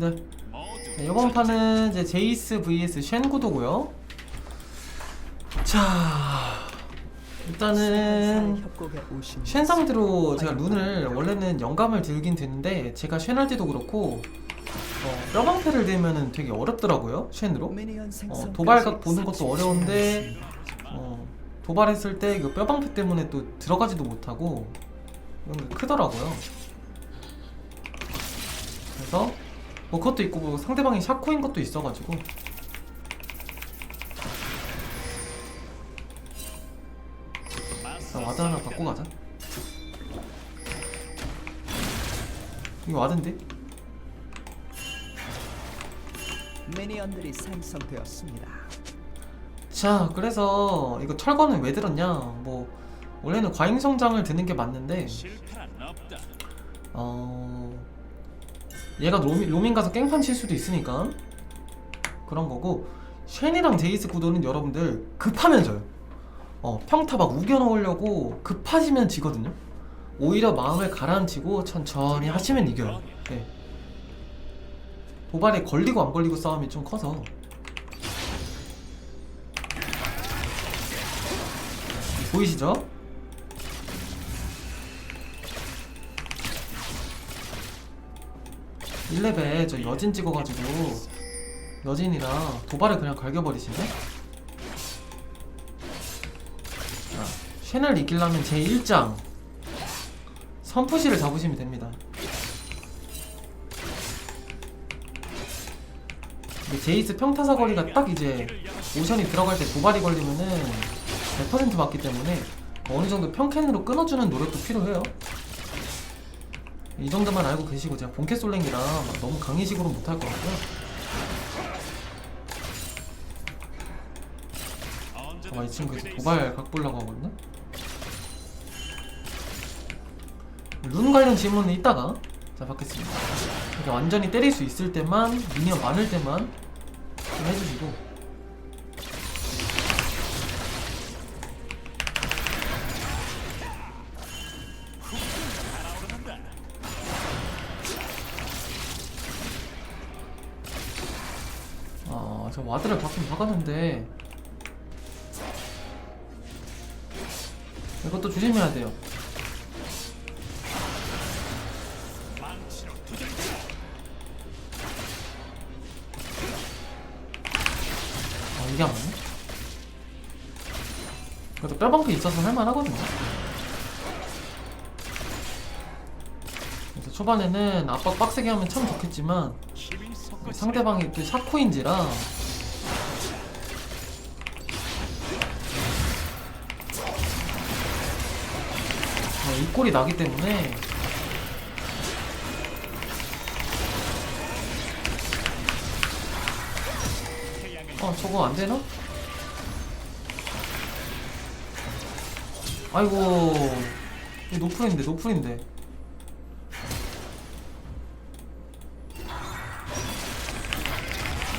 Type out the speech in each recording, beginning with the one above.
네. 자, 이번 판은 이제 제이스 vs 쉔 구도고요. 자, 일단은 쉔 상대로 제가 룬을 원래는 영감을 들긴 드는데 제가 쉔할 때도 그렇고 어, 뼈방패를 대면은 되게 어렵더라고요 쉔으로. 어, 도발각 보는 것도 30초 어려운데. 어, 도발했을 때 이거 뼈방패 때문에 또 들어가지도 못하고 이런 게 크더라고요. 그래서 뭐 그것도 있고 뭐 상대방이 샤코인 것도 있어가지고 자, 와드 하나 갖고 가자. 이거 와드인데? 미니언들이 생성되었습니다. 자, 그래서 이거 철거는 왜 들었냐? 뭐 원래는 과잉 성장을 드는 게 맞는데 어 얘가 로밍, 로밍 가서 깽판 칠 수도 있으니까 그런 거고 쉔이랑 제이스 구도는 여러분들 급하면 져요. 어 평타 막 우겨 넣으려고 급하시면 지거든요. 오히려 마음을 가라앉히고 천천히 하시면 이겨요. 네. 도발에 걸리고 안 걸리고 싸움이 좀 커서 보이시죠? 일레벨저 여진 찍어가지고 여진이랑 도발을 그냥 갈겨버리시네? 자, 쉔을 이기려면 제1장 선푸시를 잡으시면 됩니다 제이스 평타 사 거리가 딱 이제 오션이 들어갈 때 도발이 걸리면은 100% 맞기 때문에 어느 정도 평캔으로 끊어주는 노력도 필요해요. 이 정도만 알고 계시고 제가 본캐 솔랭이라 막 너무 강의식으로 못할 것 같고요. 아마 이 친구 이제 도발 각 보려고 하거든요. 룬 관련 질문은 이따가 자 받겠습니다. 완전히 때릴 수 있을 때만 미니언 많을 때만 좀 해주시고 와드를 바꾼 박았는데 이것도 조심해야 돼요. 아, 이게 안 맞네? 그래도 뼈방패 있어서 할만하거든요. 그래서 초반에는 압박 빡세게 하면 참 좋겠지만 상대방이 또 샤코인지라 꼴이 나기 때문에 어 저거 안 되나? 아이고 이거 노플인데 노플인데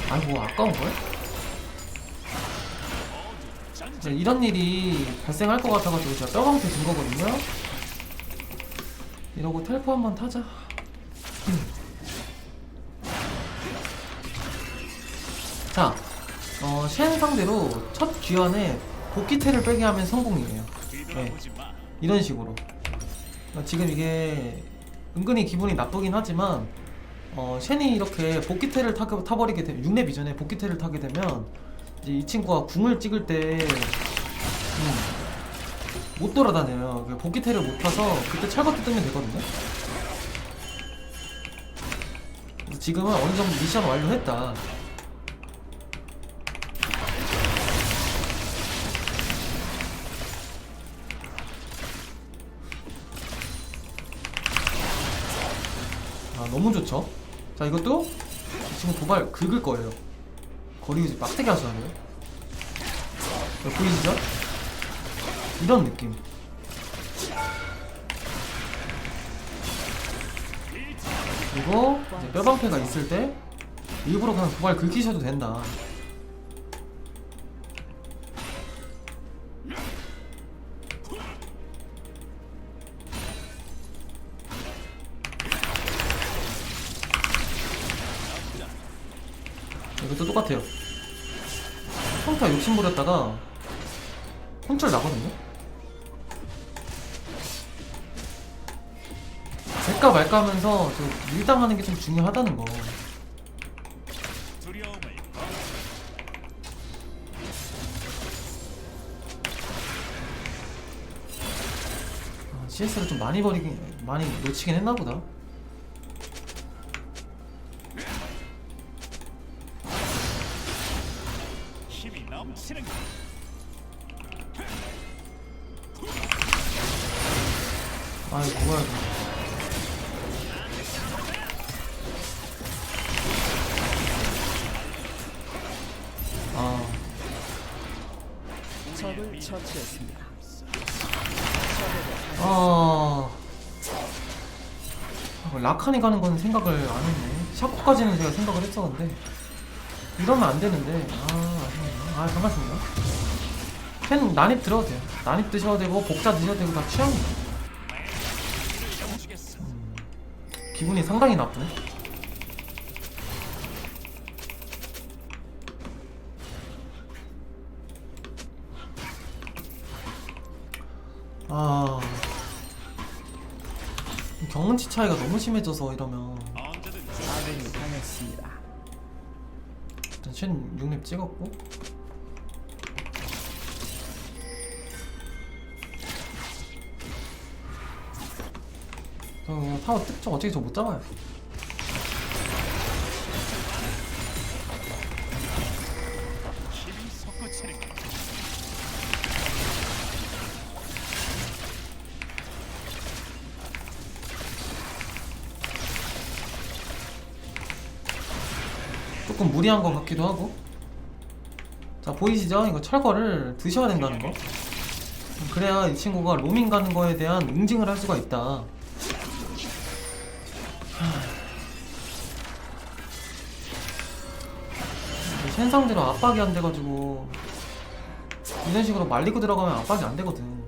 아이고 아까운걸? 진짜 이런 일이 발생할 것 같아가지고 제가 뼈방패 준 거거든요 이러고 텔포 한번 타자 자, 어, 쉔 상대로 첫 귀환에 복귀태를 빼게 하면 성공이에요 네. 이런 식으로 어, 지금 이게 은근히 기분이 나쁘긴 하지만 어, 쉔이 이렇게 복귀태를 타, 타버리게 되면 6렙 이전에 복귀태를 타게 되면 이제 이 친구가 궁을 찍을 때 음, 못 돌아다녀요. 그 복귀태를 못 타서 그때 철거도 뜨면 되거든요. 지금은 어느 정도 미션 완료했다. 아 너무 좋죠? 자 이것도 지금 도발 긁을 거예요. 거리 유지 빡세게 하셔야 돼요. 보이시죠? 이런 느낌 그리고 이제 뼈방패가 있을 때 일부러 그냥 도발 긁히셔도 된다 이것도 똑같아요. 평타 욕심 부렸다가 혼쭐 나거든요. 될까 말까 하면서 저 밀당하는 게 좀 중요하다는 거. 두려움을 아, CS를 좀 많이 버리긴 많이 놓치긴 했나 보다. 처치했습니다. 아. 아, 라칸이 가는 건 생각을 안 했네. 샤코까지는 제가 생각을 했었는데 이러면 안 되는데 아 아쉽네요. 아 반갑습니다. 팬 난입 들어도 돼요. 난입 드셔도 되고 복자 드셔도 되고 다. 주겠어. 음, 기분이 상당히 나쁘네. 아. 경험치 차이가 너무 심해져서 이러면. 아군이 당했습니다. 일단 쉔 6렙 찍었고. 그냥 타워 뜯죠 어차피 저 못 잡아요 조금 무리한 것 같기도 하고. 자 보이시죠? 이거 철거를 드셔야 된다는 거. 그래야 이 친구가 로밍 가는 거에 대한 응징을 할 수가 있다. 쉔 상대로 압박이 안 돼가지고 이런 식으로 말리고 들어가면 압박이 안 되거든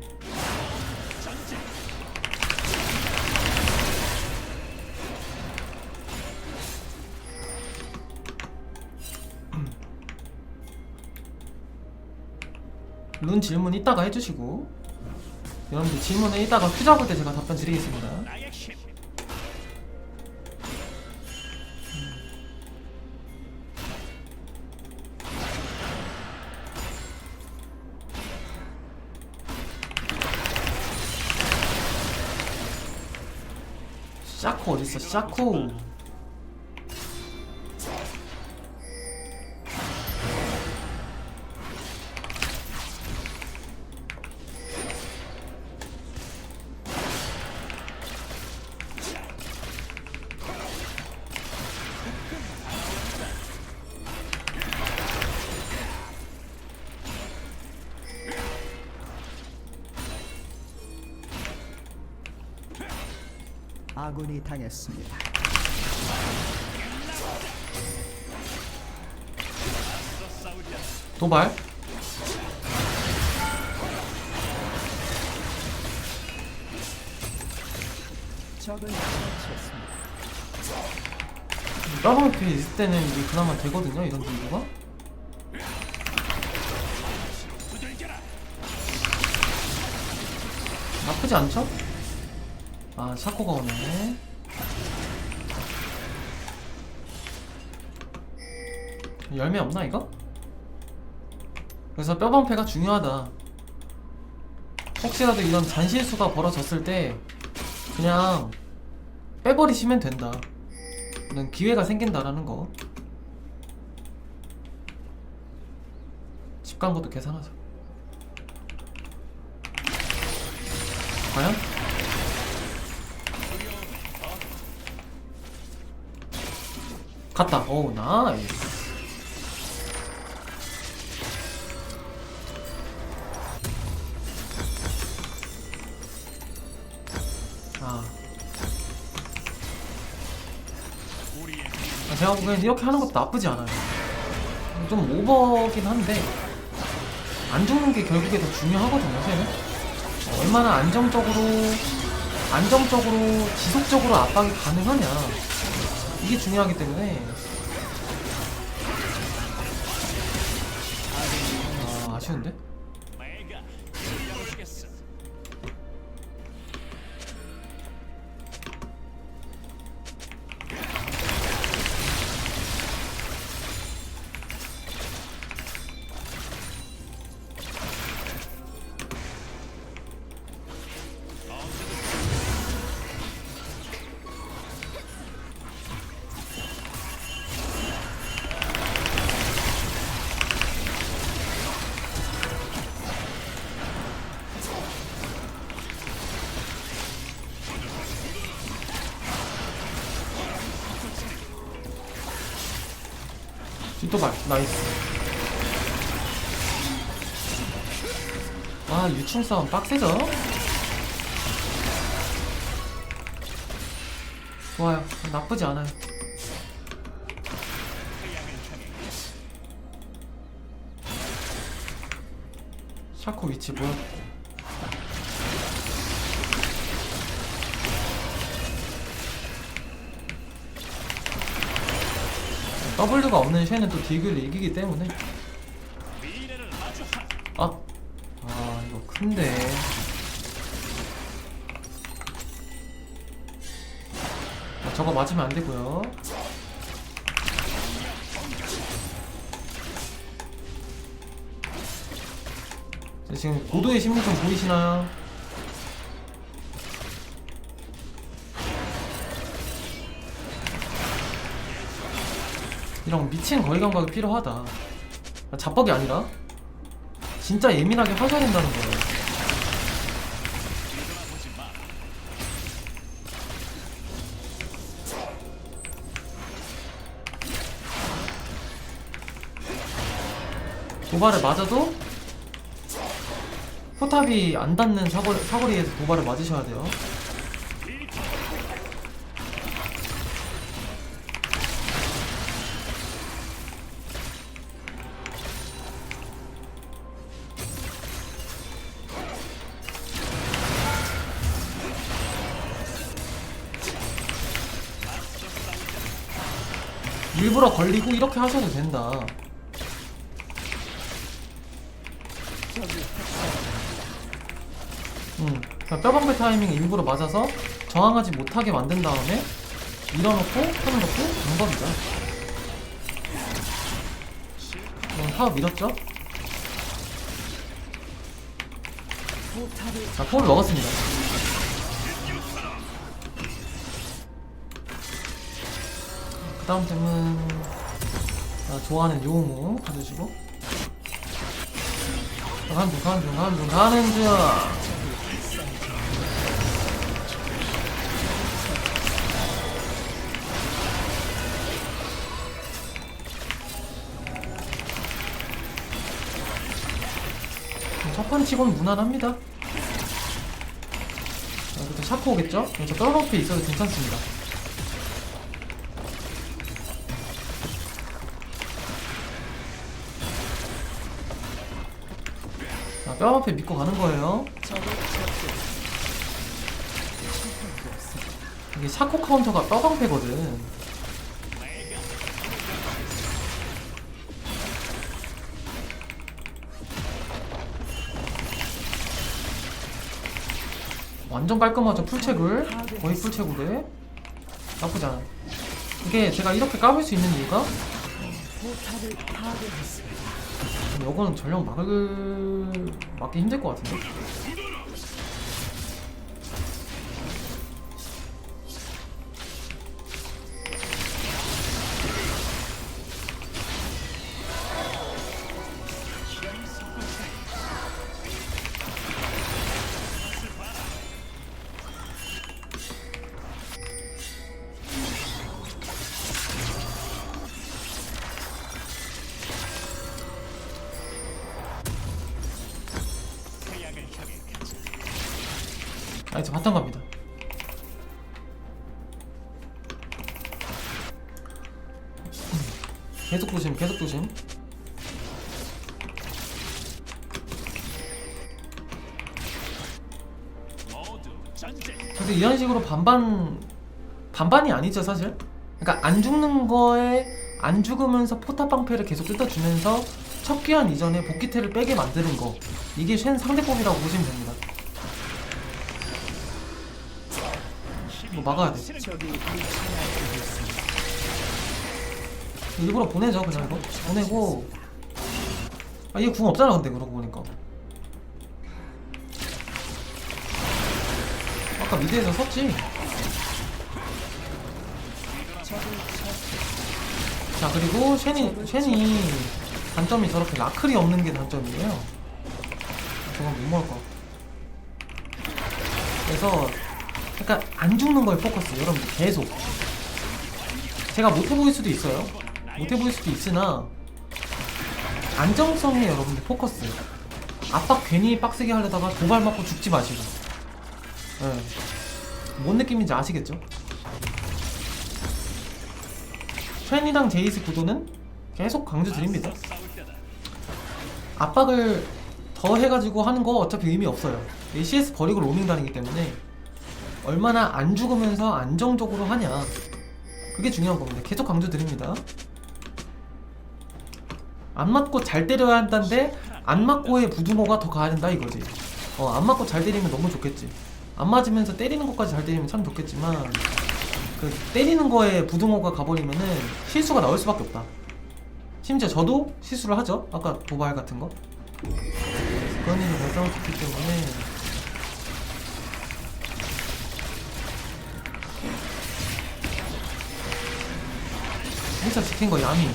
룬 질문 이따가 해주시고 여러분들 질문은 이따가 큐 잡을 때 제가 답변 드리겠습니다. 샤코 어딨어 샤코 아군이 당했습니다. 도발 적을 처치했습니다. 더블 피 있을 때는 이게 그나마 되거든요 이런 정도가. 나쁘지 않죠? 아 샤코가 오네. 열매 없나 이거? 그래서 뼈방패가 중요하다. 혹시라도 이런 잔실수가 벌어졌을 때 그냥 빼버리시면 된다. 이런 기회가 생긴다라는 거. 집간 것도 계산하자. 과연? 갔다. 오, 나이스. 아. 아, 제가 보기엔 이렇게 하는 것도 나쁘지 않아요. 좀 오버긴 한데, 안 죽는 게 결국에 더 중요하거든요, 쟤는. 어, 얼마나 안정적으로, 안정적으로, 지속적으로 압박이 가능하냐. 이게 중요하기 때문에, 뒷도발 나이스. 아 유충 싸움 빡세죠? 좋아요. 나쁘지 않아요. 샤코 위치 보여 W가 없는 쉐는 또 딜을 이기기 때문에. 아, 아 이거 큰데. 아, 저거 맞으면 안 되고요. 자, 지금 고도의 심리전 보이시나요? 이런 미친 거리 감각이 필요하다. 아, 자뻑이 아니라 진짜 예민하게 하셔야 된다는 거예요. 도발을 맞아도 포탑이 안 닿는 사거리, 사거리에서 도발을 맞으셔야 돼요. 걸리고 이렇게 하셔도 된다. 음, 뼈방패 타이밍 일부러 맞아서 저항하지 못하게 만든 다음에 밀어놓고 하는 것도 방법이다. 그럼 타워 밀었죠? 포탑을 자, 포를 먹었습니다. 그 다음 템은 자, 좋아하는 요무 가주시고. 가는 중 가는 중 가는 중 가는 중 첫 판치고는 무난합니다. 자, 그때 샤코 오겠죠? 저 떨어놓게 있어도 괜찮습니다 뼈 앞에 믿고 가는 거예요. 이게 샤코 카운터가 뼈 방패거든. 완전 깔끔하죠 풀체굴 거의 풀체굴에 나쁘지 않아 이게 제가 이렇게 까볼 수 있는 이유가 이거는 전령 막을 막기 힘들 것 같은데 아 이제 바탕 갑니다. 계속 조심 계속 조심. 근데 이런 식으로 반반 반반이 아니죠 사실? 그러니까 안 죽는 거에 안 죽으면서 포탑 방패를 계속 뜯어주면서 첫 귀환 이전에 복귀태를 빼게 만드는 거. 이게 쉔 상대법이라고 보시면 됩니다 이거 막아야 돼. 일부러 보내죠 그냥 이거? 보내고. 아얘궁 없잖아 근데 그러고 보니까. 아까 미드에서 섰지. 자 그리고 쉔이 쉔이 단점이 저렇게 라클이 없는 게 단점이에요. 저건 못 먹을 거 그래서 그러니까 안 죽는 거에 포커스 여러분 계속 제가 못해 보일 수도 있어요 못해 보일 수도 있으나 안정성에 여러분들 포커스 압박 괜히 빡세게 하려다가 도발 맞고 죽지 마시고 예. 뭔 느낌인지 아시겠죠? 쉔이랑 제이스 구도는 계속 강조 드립니다. 싸울 때다. 압박을 더 해가지고 하는 거 어차피 의미 없어요. 이 CS 버리고 로밍 다니기 때문에 얼마나 안 죽으면서 안정적으로 하냐 그게 중요한 겁니다. 계속 강조 드립니다. 안 맞고 잘 때려야 한다는데 안 맞고의 부두모가 더 가야 된다 이거지. 어, 안 맞고 잘 때리면 너무 좋겠지. 안 맞으면서 때리는 것까지 잘 때리면 참 좋겠지만 그 때리는 거에 부두모가 가버리면은 실수가 나올 수밖에 없다. 심지어 저도 실수를 하죠. 아까 도발 같은 거. 그런 일이 있기 때문에 진짜 지킨 거 야미.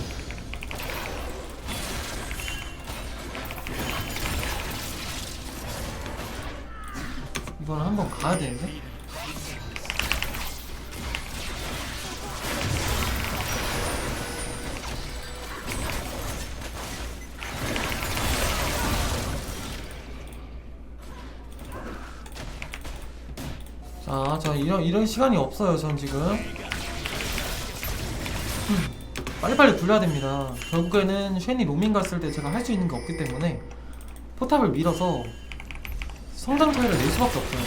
이건 한번 가야 되는데. 자, 저 이런 이런 시간이 없어요. 전 지금 음, 빨리빨리 굴려야 됩니다. 결국에는 쉔이 로밍 갔을 때 제가 할 수 있는 게 없기 때문에 포탑을 밀어서 성장 차이를 낼 수밖에 없어요.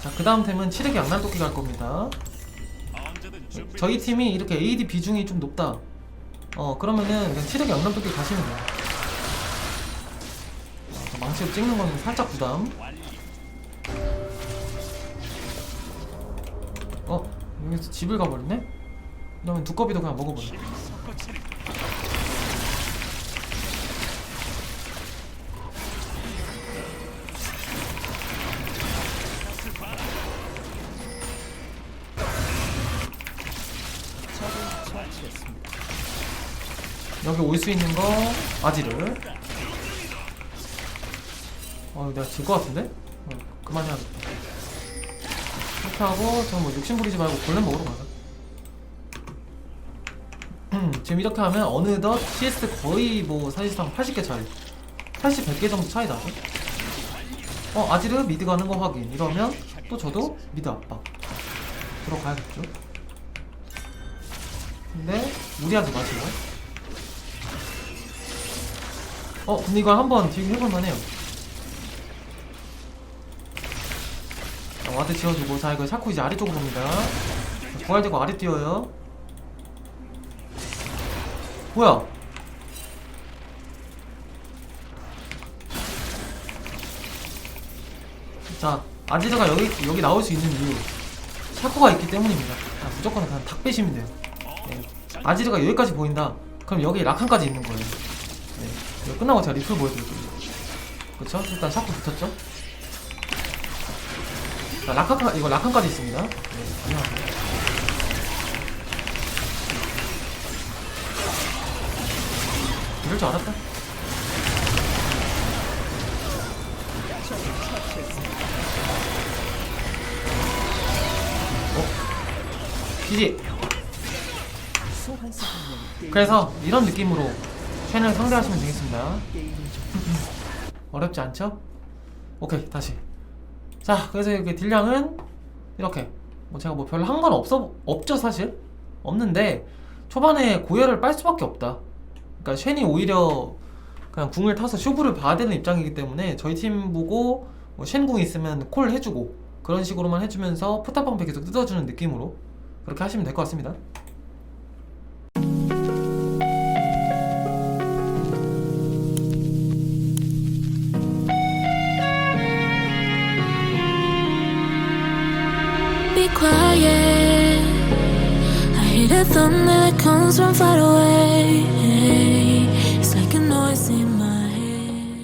자, 그 다음 템은 치르기 양날도끼 갈 겁니다. 저희 팀이 이렇게 AD 비중이 좀 높다. 어 그러면은 그냥 치르기 양남도끼 가시면 돼요. 망치로 찍는 거는 살짝 부담. 여기서 집을 가버리네? 그러면 두꺼비도 그냥 먹어버려. 여기 올 수 있는 거 아지를. 어 내가 질 것 같은데? 어, 그만해야겠다. 하고 저 뭐 욕심 부리지 말고 골렘 먹으러 가자. 음, 지금 이렇게 하면 어느덧 CS 거의 뭐 사실상 80개 차이 80, 100개 정도 차이 나죠? 어 아지르 미드 가는 거 확인 이러면 또 저도 미드 압박 들어가야겠죠? 근데 무리하지 마시고 어 근데 이거 한번 지금 해볼만 해요 어, 와드 지워주고 자 이거 샤코 이제 아래쪽으로 옵니다. 부활되고 아래 뛰어요. 뭐야? 자 아지르가 여기 여기 나올 수 있는 이유. 샤코가 있기 때문입니다. 자, 무조건 그냥 탁 빼시면 돼요. 네. 아지르가 여기까지 보인다? 그럼 여기 라칸까지 있는 거예요. 네. 이거 끝나고 제가 리플 보여드릴게요. 그쵸? 일단 샤코 붙었죠? 자, 라칸, 이거 라칸까지 있습니다. 네. 이럴 줄 알았다. 한명 게임 그래서 이런 느낌으로 쉔을 상대하시면 되겠습니다. 어렵지 않죠? 오케이, 다시. 자, 그래서 이렇게 딜량은 이렇게. 뭐 제가 뭐 별로 한 건 없어, 없죠, 사실? 없는데, 초반에 고열을 빨 수밖에 없다. 그러니까 쉔이 오히려 그냥 궁을 타서 쇼부를 봐야 되는 입장이기 때문에 저희 팀 보고 뭐 쉔궁 있으면 콜 해주고 그런 식으로만 해주면서 포탑방패 계속 뜯어주는 느낌으로 그렇게 하시면 될 것 같습니다. That comes from far away.